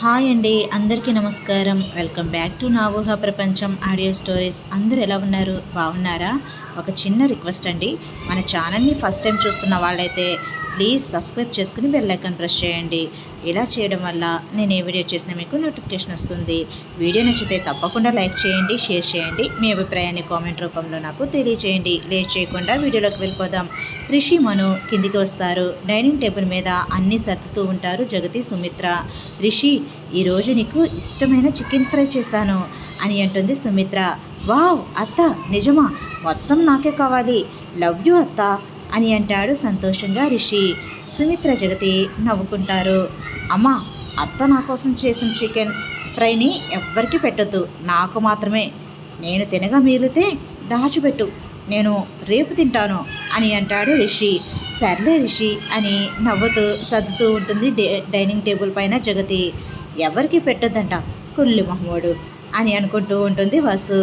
Hi అండి అందరికీ నమస్కారం. వెల్కమ్ బ్యాక్ టు నా ఊహ ప్రపంచం ఆడియో స్టోరీస్. అందరు ఎలా ఉన్నారు? బాగున్నారా? ఒక చిన్న రిక్వెస్ట్ అండి. మన ఛానల్ని ఫస్ట్ టైం చూస్తున్న వాళ్ళైతే ప్లీజ్ సబ్స్క్రైబ్ చేసుకుని బెల్ ఐకాన్ ప్రెస్ చేయండి. ఇలా చేయడం వల్ల నేను ఏ వీడియో చేసినా మీకు నోటిఫికేషన్ వస్తుంది. వీడియో నచ్చితే తప్పకుండా లైక్ చేయండి షేర్ చేయండి. మీ అభిప్రాయాన్ని కామెంట్ రూపంలో నాకు తెలియజేయండి. లేట్ చేయకుండా వీడియోలోకి వెళ్ళిపోదాం. రిషి మను కిందికి వస్తారు. డైనింగ్ టేబుల్ మీద అన్నీ సర్దుతూ ఉంటారు జగతి సుమిత్ర. రిషి ఈరోజు నీకు ఇష్టమైన చికెన్ ఫ్రై చేశాను అని అంటుంది సుమిత్ర. వావ్ అత్త నిజమా? మొత్తం నాకే కావాలి. లవ్ యూ అత్త. అని అంటాడు సంతోషంగా రిషి. సుమిత్ర జగతి నవ్వుకుంటారు. అమ్మా అత్త నా కోసం చేసిన చికెన్ ఫ్రైని ఎవ్వరికి పెట్టొద్దు. నాకు మాత్రమే. నేను తినగా మిగిలితే దాచిపెట్టు. నేను రేపు తింటాను అని అంటాడు రిషి. సర్లే రిషి అని నవ్వుతూ సర్దుతూ ఉంటుంది డైనింగ్ టేబుల్ పైన జగతి. ఎవరికి పెట్టొద్దంట కుల్లి మహమ్మోడు అని అనుకుంటూ ఉంటుంది వసు.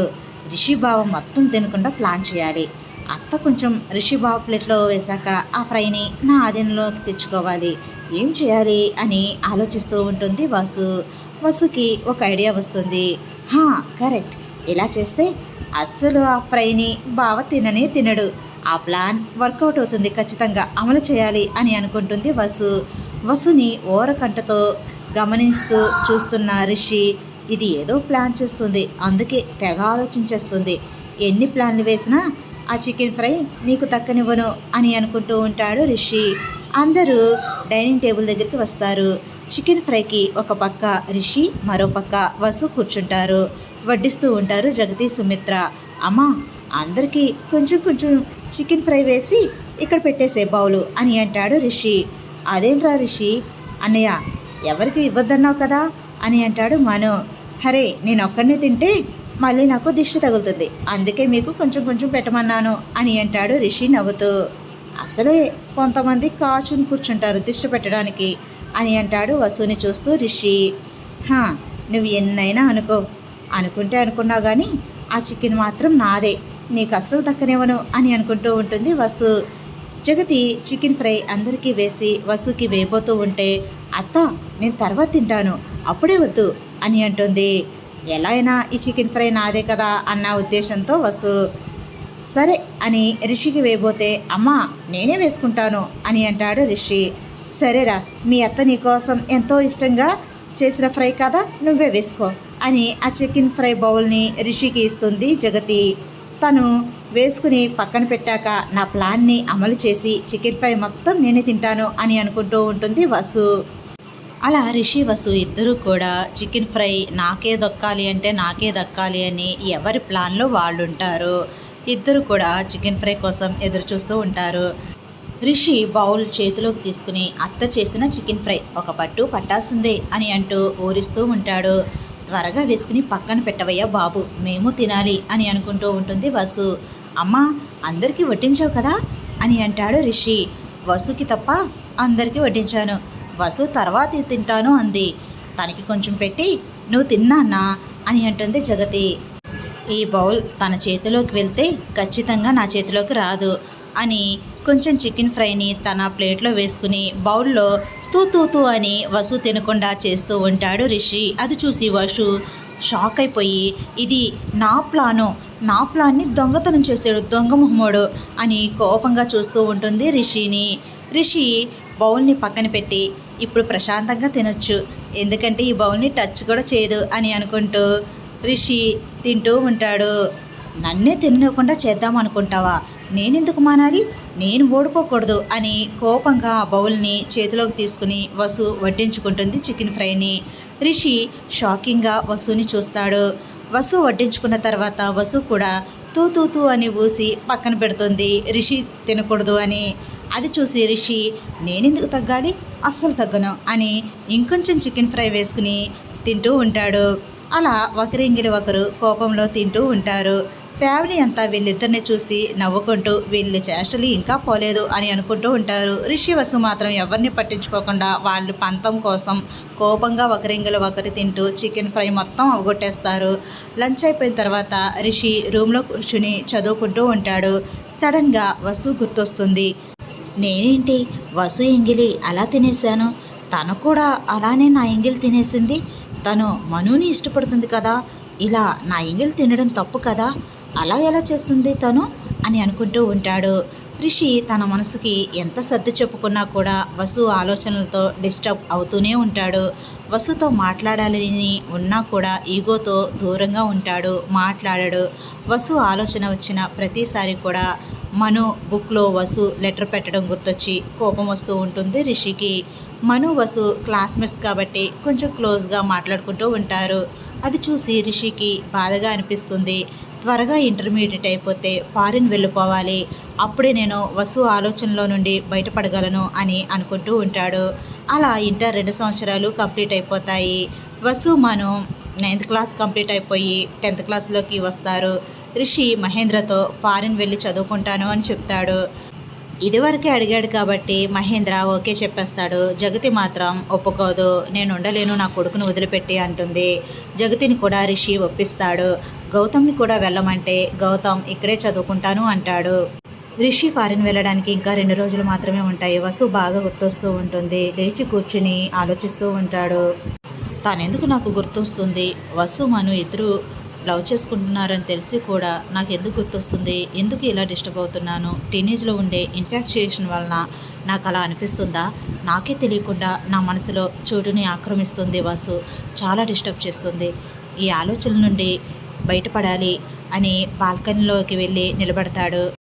రిషి బావ మొత్తం తినకుండా ప్లాన్ చేయాలి. అత్త కొంచెం రిషి బావ ప్లేట్లో వేశాక ఆ ఫ్రైని నా ఆధీనంలోకి తెచ్చుకోవాలి. ఏం చేయాలి అని ఆలోచిస్తూ ఉంటుంది వసు. వసుకి ఒక ఐడియా వస్తుంది. హా కరెక్ట్. ఇలా చేస్తే అస్సలు ఆ ఫ్రైని బావ తిననే తినడు. ఆ ప్లాన్ వర్కౌట్ అవుతుంది ఖచ్చితంగా. అమలు చేయాలి అని అనుకుంటుంది వసు. వసుని ఓరకంటతో గమనిస్తూ చూస్తున్న రిషి ఇది ఏదో ప్లాన్ చేస్తుంది. అందుకే తెగ ఆలోచించేస్తుంది. ఎన్ని ప్లాన్లు వేసినా ఆ చికెన్ ఫ్రై నీకు తక్కనివ్వను అని అనుకుంటూ ఉంటాడు రిషి. అందరూ డైనింగ్ టేబుల్ దగ్గరికి వస్తారు. చికెన్ ఫ్రైకి ఒక పక్క రిషి మరో పక్క వసు కూర్చుంటారు. వడ్డిస్తూ ఉంటారు జగతి సుమిత్ర. అమ్మా అందరికీ కొంచెం కొంచెం చికెన్ ఫ్రై వేసి ఇక్కడ పెట్టేసే బౌలు అని అంటాడు రిషి. అదేంట్రా రిషి? అన్నయ్య ఎవరికి ఇవ్వద్దన్నావు కదా? అని అంటాడు మను. హరే నేను ఒక్కడినే తింటే మళ్ళీ నాకు దిష్టి తగులుతుంది. అందుకే మీకు కొంచెం కొంచెం పెట్టమన్నాను అని అంటాడు రిషి నవ్వుతూ. అసలే కొంతమంది కాచుని కూర్చుంటారు దిష్టి పెట్టడానికి అని అంటాడు వసుని చూస్తూ రిషి. హా నువ్వు ఎన్నైనా అనుకో. అనుకుంటే అనుకున్నావు కానీ ఆ చికెన్ మాత్రం నాదే. నీకు అస్సలు దక్కనివ్వను అని అనుకుంటూ ఉంటుంది వసు. జగతి చికెన్ ఫ్రై అందరికీ వేసి వసుకి వేయబోతూ ఉంటే అత్త నేను తర్వాత తింటాను. అప్పుడే వద్దు అని అంటుంది. ఎలా అయినా ఈ చికెన్ ఫ్రై నాదే కదా అన్న ఉద్దేశంతో వసు సరే అని రిషికి వేయబోతే అమ్మా నేనే వేసుకుంటాను అని అంటాడు రిషి. సరేరా మీ అత్త నీకోసం ఎంతో ఇష్టంగా చేసిన ఫ్రై కదా నువ్వే వేసుకో అని ఆ చికెన్ ఫ్రై బౌల్ని రిషికి ఇస్తుంది జగతి. తను వేసుకుని పక్కన పెట్టాక నా ప్లాన్ని అమలు చేసి చికెన్ ఫ్రై మొత్తం నేనే తింటాను అని అనుకుంటూ ఉంటుంది వసు. అలా రిషి వసు ఇద్దరు కూడా చికెన్ ఫ్రై నాకే దక్కాలి అంటే నాకే దక్కాలి అని ఎవరి ప్లాన్లో వాళ్ళు ఉంటారు ఇద్దరు కూడా చికెన్ ఫ్రై కోసం ఎదురు చూస్తూ ఉంటారు. రిషి బౌల్ చేతిలోకి తీసుకుని అత్త చేసిన చికెన్ ఫ్రై ఒక పట్టు పట్టాల్సిందే అని అంటూ ఊరిస్తూ ఉంటాడు. త్వరగా వేసుకుని పక్కన పెట్టవయ్యా బాబు మేము తినాలి అని అనుకుంటూ ఉంటుంది వసు. అమ్మా అందరికీ వడ్డించావు కదా అని అంటాడు రిషి. వసుకి తప్ప అందరికీ వడ్డించాను. వసు తర్వాత తింటాను అంది. తనకి కొంచెం పెట్టి నువ్వు తిన్నానా అని అంటుంది జగతి. ఈ బౌల్ తన చేతిలోకి వెళ్తే ఖచ్చితంగా నా చేతిలోకి రాదు అని కొంచెం చికెన్ ఫ్రైని తన ప్లేట్లో వేసుకుని బౌల్లో తూ తూ తూ అని వసు తినకుండా చేస్తూ ఉంటాడు రిషి. అది చూసి వసు షాక్ అయిపోయి ఇది నా ప్లాను. నా ప్లాన్ని దొంగతనం చేశాడు దొంగ మొహమ్మడు అని కోపంగా చూస్తూ ఉంటుంది రిషిని. రిషి బౌల్ని పక్కన పెట్టి ఇప్పుడు ప్రశాంతంగా తినొచ్చు. ఎందుకంటే ఈ బౌల్ని టచ్ కూడా చేయదు అని అనుకుంటూ రిషి తింటూ ఉంటాడు. నన్నే తినకుండా చేద్దాం అనుకుంటావా? నేనెందుకు మానాలి? నేను ఓడిపోకూడదు అని కోపంగా ఆ బౌల్ని చేతిలోకి తీసుకుని వసు వడ్డించుకుంటుంది చికెన్ ఫ్రైని. రిషి షాకింగ్గా వసుని చూస్తాడు. వసు వడ్డించుకున్న తర్వాత వసు కూడా తూ తూ తూ అని ఊసి పక్కన పెడుతుంది. రిషి తినకూడదు అని. అది చూసి రిషి నేనెందుకు తగ్గాలి? అస్సలు తగ్గను అని ఇంకొంచెం చికెన్ ఫ్రై వేసుకుని తింటూ ఉంటాడు. అలా ఒకరింగిలి ఒకరు కోపంలో తింటూ ఉంటారు. ఫ్యామిలీ అంతా వీళ్ళిద్దరిని చూసి నవ్వుకుంటూ వీళ్ళ చేష్టలు ఇంకా పోలేదు అని అనుకుంటూ ఉంటారు. రిషి వసు మాత్రం ఎవరిని పట్టించుకోకుండా వాళ్ళు పంతం కోసం కోపంగా ఒకరింగిలి ఒకరు తింటూ చికెన్ ఫ్రై మొత్తం అవగొట్టేస్తారు. లంచ్ అయిపోయిన తర్వాత రిషి రూమ్లో కూర్చుని చదువుకుంటూ ఉంటాడు. సడన్గా వసు గుర్తొస్తుంది. నేనేంటి? వసు ఎంగిలి అలా తినేశాను. తను కూడా అలానే నా ఎంగిల్ తినేసింది. తను మనుని ఇష్టపడుతుంది కదా. ఇలా నా ఎంగిల్ తినడం తప్పు కదా. అలా ఎలా చేస్తుంది తను? అని అనుకుంటూ ఉంటాడు. రిషి తన మనసుకి ఎంత సర్ది చెప్పుకున్నా కూడా వసు ఆలోచనలతో డిస్టర్బ్ అవుతూనే ఉంటాడు. వసుతో మాట్లాడాలని ఉన్నా కూడా ఈగోతో దూరంగా ఉంటాడు మాట్లాడాడు. వసు ఆలోచన వచ్చిన ప్రతిసారి కూడా మను బుక్లో వసు లెటర్ పెట్టడం గుర్తొచ్చి కోపం వస్తూ ఉంటుంది. రిషికి మను వసు క్లాస్మేట్స్ కాబట్టి కొంచెం క్లోజ్గా మాట్లాడుకుంటూ ఉంటారు. అది చూసి రిషికి బాధగా అనిపిస్తుంది. త్వరగా ఇంటర్మీడియట్ అయిపోతే ఫారిన్ వెళ్ళిపోవాలి. అప్పుడే నేను వసు ఆలోచనలో నుండి బయటపడగలను అని అనుకుంటూ ఉంటాడు. అలా ఇంటర్ రెండు సంవత్సరాలు కంప్లీట్ అయిపోతాయి. Vasu Manu ninth class complete అయిపోయి టెన్త్ క్లాస్లోకి వస్తారు. రిషి మహేంద్రతో ఫారిన్ వెళ్ళి చదువుకుంటాను అని చెప్తాడు. ఇదివరకే అడిగాడు కాబట్టి మహేంద్ర ఓకే చెప్పేస్తాడు. జగతి మాత్రం ఒప్పుకోదు. నేను ఉండలేను నా కొడుకును వదిలిపెట్టి అంటుంది. జగతిని కూడా రిషి ఒప్పిస్తాడు. గౌతమ్ని కూడా వెళ్ళమంటే గౌతమ్ ఇక్కడే చదువుకుంటాను అంటాడు. రిషి ఫారిన్ వెళ్ళడానికి ఇంకా రెండు రోజులు మాత్రమే ఉంటాయి. వసు బాగా గుర్తొస్తూ ఉంటుంది. లేచి కూర్చుని ఆలోచిస్తూ ఉంటాడు. తానెందుకు నాకు గుర్తొస్తుంది? వసు మను ఇద్దరు లవ్ చేసుకుంటున్నారని తెలిసి కూడా నాకు ఎందుకు గుర్తొస్తుంది? ఎందుకు ఇలా డిస్టర్బ్ అవుతున్నాను? టీనేజ్లో ఉండే ఇన్ఫాక్చుయేషన్ వలన నాకు అలా అనిపిస్తుందా? నాకే తెలియకుండా నా మనసులో చోటుని ఆక్రమిస్తుంది వాసు. చాలా డిస్టర్బ్ చేస్తుంది. ఈ ఆలోచన నుండి బయటపడాలి అని బాల్కనీలోకి వెళ్ళి నిలబడతాడు.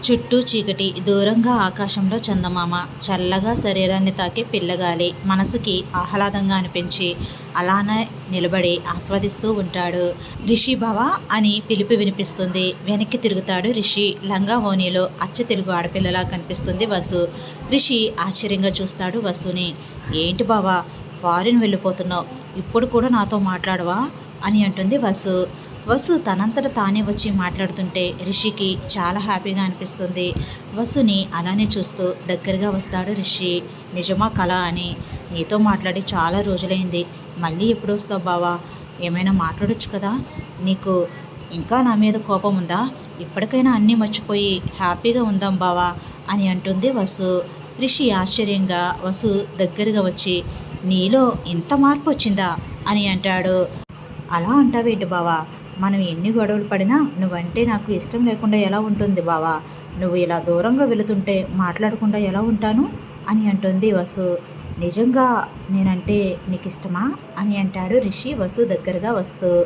చుట్టూ చీకటి దూరంగా ఆకాశంలో చందమామ. చల్లగా శరీరాన్ని తాకే పిల్లగాలి. మనసుకి ఆహ్లాదంగా అనిపించి అలానే నిలబడి ఆస్వాదిస్తూ ఉంటాడు. రిషి భవ అని పిలుపు వినిపిస్తుంది. వెనక్కి తిరుగుతాడు రిషి. లంగా ఓనీలో అచ్చ తెలుగు ఆడపిల్లలా కనిపిస్తుంది వసు. రిషి ఆశ్చర్యంగా చూస్తాడు వసుని. ఏంటి బావా ఫారిన్ వెళ్ళిపోతున్నావు. ఇప్పుడు కూడా నాతో మాట్లాడవా? అని అంటుంది వసు. వసు తనంతట తానే వచ్చి మాట్లాడుతుంటే రిషికి చాలా హ్యాపీగా అనిపిస్తుంది. వసుని అలానే చూస్తూ దగ్గరగా వస్తాడు రిషి. నిజమా కళ అని. నీతో మాట్లాడి చాలా రోజులైంది. మళ్ళీ ఎప్పుడు వస్తావు బావా? ఏమైనా మాట్లాడొచ్చు కదా? నీకు ఇంకా నా మీద కోపం ఉందా? ఇప్పటికైనా అన్నీ మర్చిపోయి హ్యాపీగా ఉందాం బావా అని అంటుంది వసు. రిషి ఆశ్చర్యంగా వసు దగ్గరగా వచ్చి నీలో ఇంత మార్పు వచ్చిందా? అని అంటాడు. అలా అంటావేంటి బావా? మనం ఎన్ని గొడవలు పడినా నువ్వంటే నాకు ఇష్టం లేకుండా ఎలా ఉంటుంది బావా? నువ్వు ఇలా దూరంగా వెళుతుంటే మాట్లాడకుండా ఎలా ఉంటాను? అని అంటుంది వసు. నిజంగా నేనంటే నీకు ఇష్టమా అని అంటాడు రిషి వసు దగ్గరగా వస్తూ.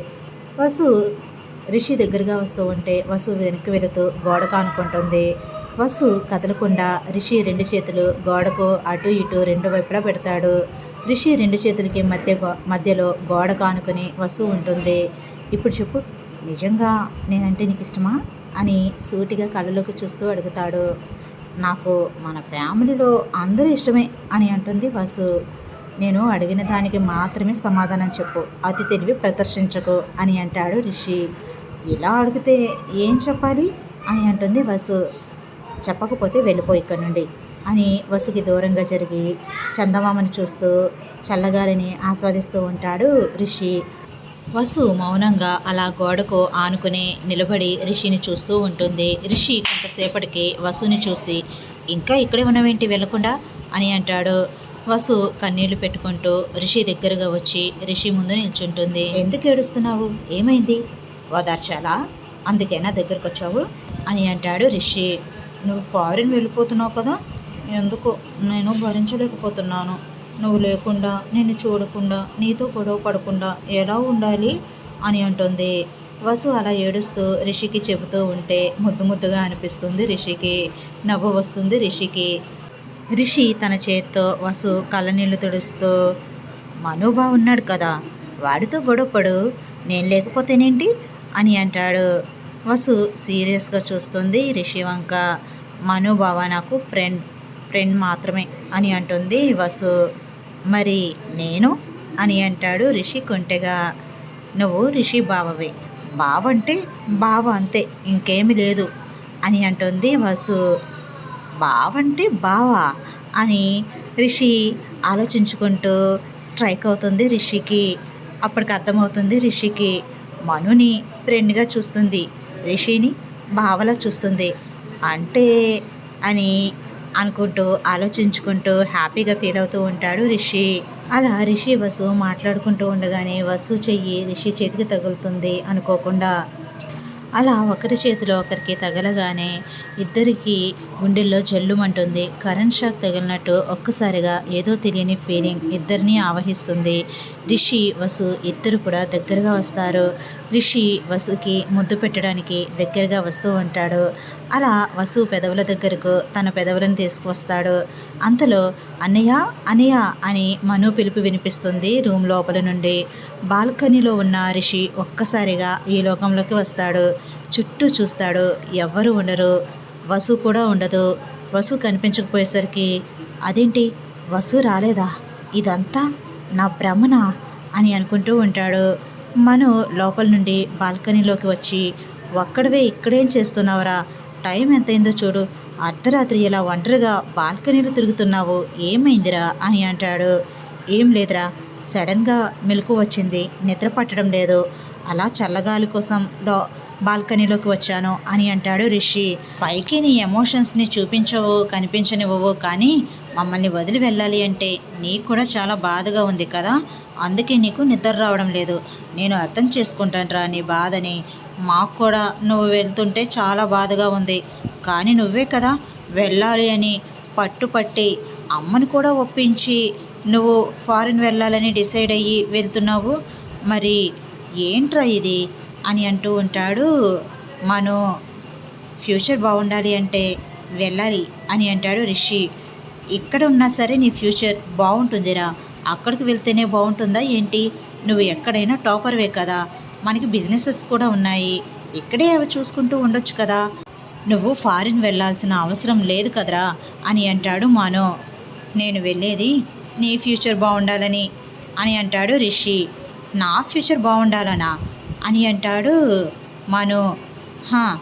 వసు రిషి దగ్గరగా వస్తూ ఉంటే వసు వెనక్కి వెళుతూ గోడకు అనుకుంటుంది వసు కదలకుండా రిషి రెండు చేతులు గోడకు అటు ఇటు రెండు వైపులా పెడతాడు. రిషి రెండు చేతులకి మధ్య గో- మధ్యలో గోడ కానుకొని వసు ఉంటుంది. ఇప్పుడు చెప్పు నిజంగా నేనంటే నీకు ఇష్టమా అని సూటిగా కళ్ళలోకి చూస్తూ అడుగుతాడు. నాకు మన ఫ్యామిలీలో అందరూ ఇష్టమే అని అంటుంది వసు. నేను అడిగిన దానికి మాత్రమే సమాధానం చెప్పు అతి తెలివి ప్రదర్శించకు అని అంటాడు రిషి. ఇలా అడిగితే ఏం చెప్పాలి? అని అంటుంది వసు. చెప్పకపోతే వెళ్ళిపో ఇక్కడ నుండి అని వసుకి దూరంగా జరిగి చందమామని చూస్తూ చల్లగాలిని ఆస్వాదిస్తూ ఉంటాడు రిషి. వసు మౌనంగా అలా గోడకు ఆనుకుని నిలబడి రిషిని చూస్తూ ఉంటుంది. రిషి కొంతసేపటికి వసుని చూసి ఇంకా ఇక్కడే ఉన్నవేంటి వెళ్ళకుండా అని అంటాడు. వసు కన్నీళ్ళు పెట్టుకుంటూ రిషి దగ్గరగా వచ్చి రిషి ముందు నిల్చుంటుంది. ఎందుకు ఏడుస్తున్నావు? ఏమైంది? ఓదార్చాలా? అందుకేనా దగ్గరకు వచ్చావు అని అంటాడు రిషి. నువ్వు ఫారిన్ వెళ్ళిపోతున్నావు కదా? ఎందుకో? నేను భరించలేకపోతున్నాను. నువ్వు లేకుండా నిన్ను చూడకుండా నీతో గొడవ పడకుండా ఎలా ఉండాలి? అని అంటుంది. వసు అలా ఏడుస్తూ రిషికి చెబుతూ ఉంటే ముద్దు ముద్దుగా అనిపిస్తుంది రిషికి. నవ్వు వస్తుంది రిషికి. రిషి తన చేత్తో వసు కళ్ళనీళ్ళు తుడుస్తూ మను ఉన్నాడు కదా వాడితో గొడవపడు నేను లేకపోతేనేంటి? అని అంటాడు. వసు సీరియస్గా చూస్తుంది రిషి వంక. మను నాకు ఫ్రెండ్ ఫ్రెండ్ మాత్రమే అని అంటుంది వసు. మరి నేను? అని అంటాడు రిషి కొంటెగా. నువ్వు రిషి బావవే. బావ అంటే బావ అంతే ఇంకేమి లేదు అని అంటుంది వసు. బావంటే బావా అని రిషి ఆలోచించుకుంటూ స్ట్రైక్ అవుతుంది రిషికి. అప్పటికి అర్థమవుతుంది రిషికి. మనుని ఫ్రెండ్గా చూస్తుంది. రిషిని బావలా చూస్తుంది. అంటే అని అనుకుంటూ ఆలోచించుకుంటూ హ్యాపీగా ఫీల్ అవుతూ ఉంటాడు రిషి. అలా రిషి వసు మాట్లాడుకుంటూ ఉండగానే వసు చెయ్యి రిషి చేతికి తగులుతుంది అనుకోకుండా. అలా ఒకరి చేతిలో ఒకరికి తగలగానే ఇద్దరికి గుండెల్లో జల్లుమంటుంది. కరెంట్ షాక్ తగిలినట్టు ఒక్కసారిగా ఏదో తెలియని ఫీలింగ్ ఇద్దరిని ఆవహిస్తుంది. రిషి వసు ఇద్దరు కూడా దగ్గరగా వస్తారు. రిషి వసుకి ముద్దు పెట్టడానికి దగ్గరగా వస్తూ ఉంటాడు. అలా వసు పెదవుల దగ్గరకు తన పెదవులను తీసుకువస్తాడు. అంతలో అన్నయ్య అన్నయ్య అని మను పిలుపు వినిపిస్తుంది రూమ్ లోపల నుండి. బాల్కనీలో ఉన్న రిషి ఒక్కసారిగా ఈ లోకంలోకి వస్తాడు. చుట్టూ చూస్తాడు. ఎవ్వరు ఉండరు. వసు కూడా ఉండదు. వసు కనిపించకపోయేసరికి అదేంటి? వసు రాలేదా? ఇదంతా నా భ్రమణ అని అనుకుంటూ ఉంటాడు. మను లోపల నుండి బాల్కనీలోకి వచ్చి ఒక్కడవే ఇక్కడేం చేస్తున్నావురా? టైం ఎంతైందో చూడు. అర్ధరాత్రి ఇలా ఒంటరిగా బాల్కనీలో తిరుగుతున్నావు ఏమైందిరా? అని అంటాడు. ఏం లేదురా. సడన్గా మెలకు వచ్చింది. నిద్ర పట్టడం లేదు. అలా చల్లగాలి కోసం లో బాల్కనీలోకి వచ్చాను అని అంటాడు రిషి. పైకి నీ ఎమోషన్స్ని చూపించవు కనిపించనివ్వవు కానీ మమ్మల్ని వదిలి వెళ్ళాలి అంటే నీకు కూడా చాలా బాధగా ఉంది కదా. అందుకే నీకు నిద్ర రావడం లేదు. నేను అర్థం చేసుకుంటానురా నీ బాధని. మాకు కూడా నువ్వు వెళ్తుంటే చాలా బాధగా ఉంది. కానీ నువ్వే కదా వెళ్ళాలి అని పట్టుపట్టి అమ్మని కూడా ఒప్పించి నువ్వు ఫారిన్ వెళ్ళాలని డిసైడ్ అయ్యి వెళ్తున్నావు. మరి ఏంట్రా ఇది అని అంటూ ఉంటాడు మను. ఫ్యూచర్ బాగుండాలి అంటే వెళ్ళాలి అని అంటాడు రిషి. ఇక్కడ ఉన్నా సరే నీ ఫ్యూచర్ బాగుంటుందిరా. అక్కడికి వెళ్తేనే బాగుంటుందా ఏంటి? నువ్వు ఎక్కడైనా టాపర్వే కదా. మనకి బిజినెసెస్ కూడా ఉన్నాయి. ఇక్కడే అవి చూసుకుంటూ ఉండొచ్చు కదా. నువ్వు ఫారిన్ వెళ్ళాల్సిన అవసరం లేదు కదరా అని అంటాడు మానో. నేను వెళ్ళేది నీ ఫ్యూచర్ బాగుండాలని అని అంటాడు రిషి. నా ఫ్యూచర్ బాగుండాలనా అని అంటాడు మను. హా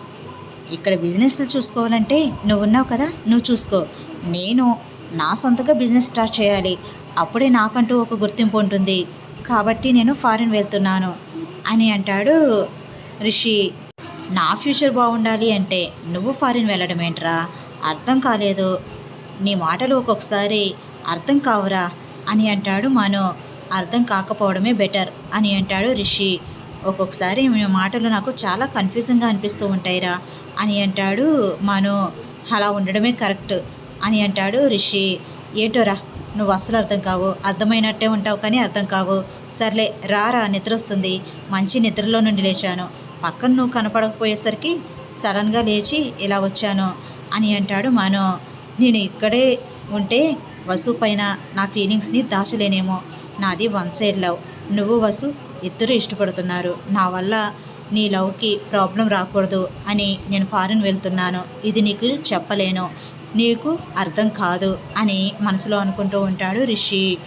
ఇక్కడ బిజినెస్లు చూసుకోవాలంటే నువ్వు ఉన్నావు కదా నువ్వు చూసుకో. నేను నా సొంతగా బిజినెస్ స్టార్ట్ చేయాలి. అప్పుడే నాకంటూ ఒక గుర్తింపు ఉంటుంది. కాబట్టి నేను ఫారిన్ వెళ్తున్నాను. అని అంటాడు రిషి. నా ఫ్యూచర్ బాగుండాలి అంటే నువ్వు ఫారిన్ వెళ్ళడం ఏంట్రా? అర్థం కాలేదు. నీ మాటలు ఒక్కొక్కసారి అర్థం కావురా? అని అంటాడు మను. అర్థం కాకపోవడమే బెటర్ అని అంటాడు రిషి. ఒక్కొక్కసారి మీ మాటలు నాకు చాలా కన్ఫ్యూజింగ్గా అనిపిస్తూ ఉంటాయిరా? అని అంటాడు మను. అలా ఉండడమే కరెక్ట్ అని అంటాడు రిషి. ఏంటోరా? నువ్వు అస్సలు అర్థం కావు. అర్థమైనట్టే ఉంటావు కానీ అర్థం కావు. సర్లే రారా నిద్ర వస్తుంది మంచి నిద్రలో నుండి లేచాను. పక్కన నువ్వు కనపడకపోయేసరికి సడన్గా లేచి ఇలా వచ్చాను అని అంటాడు మాను. నేను ఇక్కడే ఉంటే వసు పైన నా ఫీలింగ్స్ని దాచలేనేమో. నాది వన్ సైడ్ లవ్. నువ్వు వసు ఇద్దరు ఇష్టపడుతున్నారు. నా వల్ల నీ లవ్కి ప్రాబ్లం రాకూడదు అని నేను ఫారిన్ వెళ్తున్నాను. ఇది నీకు చెప్పలేను. నీకు అర్థం కాదు అని మనసులో అనుకుంటూ ఉంటాడు రిషి.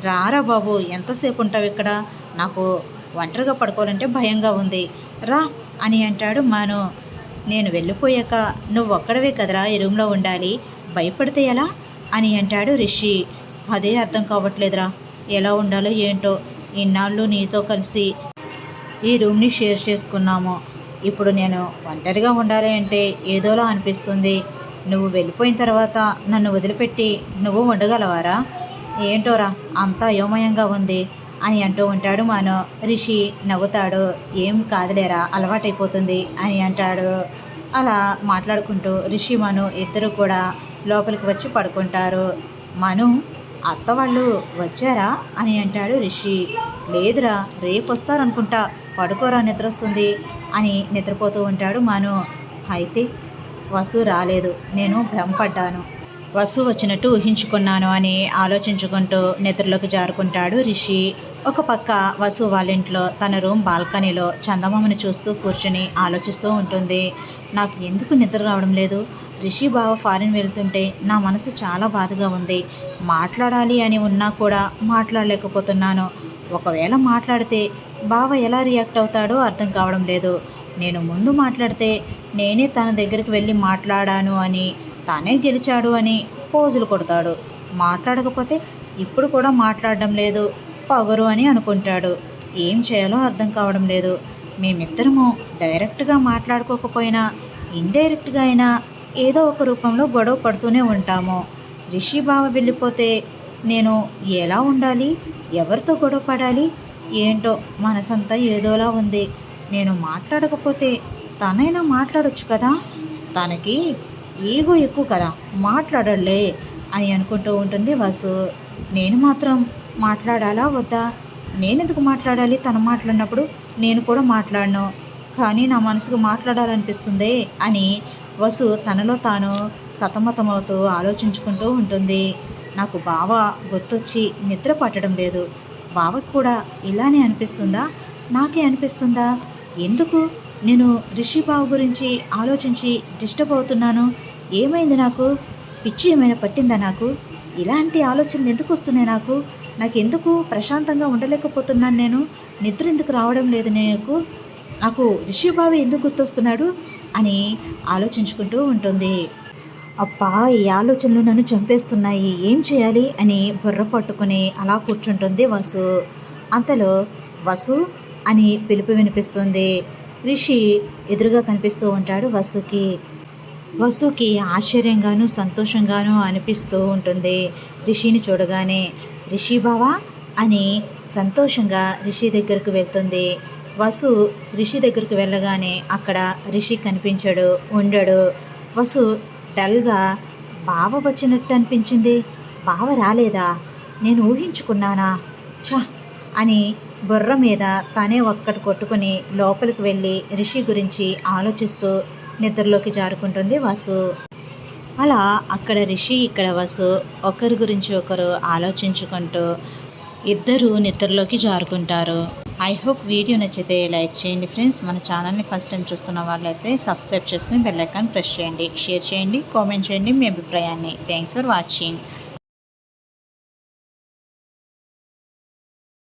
రారా బాబు ఎంతసేపు ఉంటావు ఇక్కడ? నాకు ఒంటరిగా పడుకోవాలంటే భయంగా ఉంది. రా అని అంటాడు మను. నేను వెళ్ళిపోయాక నువ్వు ఒక్కడవే కదరా ఈ రూమ్లో ఉండాలి. భయపడితే ఎలా? అని అంటాడు రిషి. అదే అర్థం కావట్లేదురా. ఎలా ఉండాలో ఏంటో ఇన్నాళ్ళు నీతో కలిసి ఈ రూమ్ని షేర్ చేసుకున్నాము. ఇప్పుడు నేను ఒంటరిగా ఉండాలి అంటే ఏదోలా అనిపిస్తుంది. నువ్వు వెళ్ళిపోయిన తర్వాత నన్ను వదిలిపెట్టి నువ్వు ఉండగలవారా? ఏంటోరా అంతా అయోమయంగా ఉంది అని అంటూ ఉంటాడు మనో. రిషి నవ్వుతాడు. ఏం కాదులేరా అలవాటైపోతుంది అని అంటాడు. అలా మాట్లాడుకుంటూ రిషి మను ఇద్దరు కూడా లోపలికి వచ్చి పడుకుంటారు. మను అత్త వాళ్ళు వచ్చారా? అని అంటాడు రిషి. లేదురా రేపు వస్తారనుకుంటా. పడుకోరా నిద్ర వస్తుంది అని నిద్రపోతూ ఉంటాడు మను. అయితే వసు రాలేదు. నేను భ్రమపడ్డాను. వసు వచ్చినట్టు ఊహించుకున్నాను అని ఆలోచించుకుంటూ నిద్రలోకి జారుకుంటాడు రిషి. ఒక పక్క వసు వాళ్ళ ఇంట్లో తన రూమ్ బాల్కనీలో చందమామని చూస్తూ కూర్చుని ఆలోచిస్తూ ఉంటుంది. నాకు ఎందుకు నిద్ర రావడం లేదు? రిషి బావ ఫారిన్ వెళ్తుంటే నా మనసు చాలా బాధగా ఉంది. మాట్లాడాలి అని ఉన్నా కూడా మాట్లాడలేకపోతున్నాను. ఒకవేళ మాట్లాడితే బావ ఎలా రియాక్ట్ అవుతాడో అర్థం కావడం లేదు. నేను ముందు మాట్లాడితే నేనే తన దగ్గరికి వెళ్ళి మాట్లాడాను అని తానే గెలిచాడు అని పోజులు కొడతాడు. మాట్లాడకపోతే ఇప్పుడు కూడా మాట్లాడడం లేదు పగరు అని అనుకుంటాడు. ఏం చేయాలో అర్థం కావడం లేదు. మేమిద్దరము డైరెక్ట్గా మాట్లాడుకోకపోయినా ఇండైరెక్ట్గా అయినా ఏదో ఒక రూపంలో గొడవ పడుతూనే ఉంటాము. రిషి బావ వెళ్ళిపోతే నేను ఎలా ఉండాలి? ఎవరితో గొడవ పడాలి? ఏంటో మనసంతా ఏదోలా ఉంది. నేను మాట్లాడకపోతే తనైనా మాట్లాడొచ్చు కదా? తనకి ఈగో ఎక్కువ కదా మాట్లాడలే అని అనుకుంటూ ఉంటుంది వసు. నేను మాత్రం మాట్లాడాలా వద్దా? నేనెందుకు మాట్లాడాలి? తను మాట్లాడినప్పుడు నేను కూడా మాట్లాడను. కానీ నా మనసుకు మాట్లాడాలనిపిస్తుంది అని వసు తనలో తాను సతమతమవుతూ ఆలోచించుకుంటూ ఉంటుంది. నాకు బావ గుర్తొచ్చి నిద్ర పట్టడం లేదు. బావకు కూడా ఇలానే అనిపిస్తుందా? నాకే అనిపిస్తుందా? ఎందుకు? నేను రిషి గురించి ఆలోచించి డిస్టర్బ్ అవుతున్నాను. ఏమైంది నాకు? పిచ్చి ఏమైనా పట్టిందా నాకు? ఇలాంటి ఆలోచనలు ఎందుకు వస్తున్నాయి నాకు? నాకు ఎందుకు ప్రశాంతంగా ఉండలేకపోతున్నాను నేను? నిద్ర ఎందుకు రావడం లేదు నాకు? నాకు రిషి ఎందుకు గుర్తొస్తున్నాడు? అని ఆలోచించుకుంటూ ఉంటుంది. అబ్బా ఈ ఆలోచనలు నన్ను చంపేస్తున్నాయి. ఏం చేయాలి? అని బుర్ర పట్టుకుని అలా కూర్చుంటుంది వసు. అంతలో వసు అని పిలుపు వినిపిస్తుంది. రిషి ఎదురుగా కనిపిస్తూ ఉంటాడు వసుకి. వసుకి ఆశ్చర్యంగాను సంతోషంగాను అనిపిస్తూ ఉంటుంది. రిషిని చూడగానే రిషి బావా? అని సంతోషంగా రిషి దగ్గరకు వెళ్తుంది. వసు రిషి దగ్గరకు వెళ్ళగానే అక్కడ రిషి కనిపించడు ఉండడు. వసు డల్గా బావ వచ్చినట్టు అనిపించింది. బావ రాలేదా? నేను ఊహించుకున్నానా? ఛ! అని బుర్ర మీద తనే ఒక్కటి కొట్టుకుని లోపలికి వెళ్ళి రిషి గురించి ఆలోచిస్తూ నిద్రలోకి జారుకుంటుంది వసు. అలా అక్కడ రిషి ఇక్కడ వసు ఒకరి గురించి ఒకరు ఆలోచించుకుంటూ ఇద్దరు నిద్రలోకి జారుకుంటారు. ఐ హోప్ వీడియో నచ్చితే లైక్ చేయండి ఫ్రెండ్స్. మన ఛానల్ని ఫస్ట్ టైం చూస్తున్న వాళ్ళైతే సబ్స్క్రైబ్ చేసుకుని బెల్లైకాన్ ప్రెస్ చేయండి. షేర్ చేయండి కామెంట్ చేయండి మీ అభిప్రాయాన్ని. Thanks for watching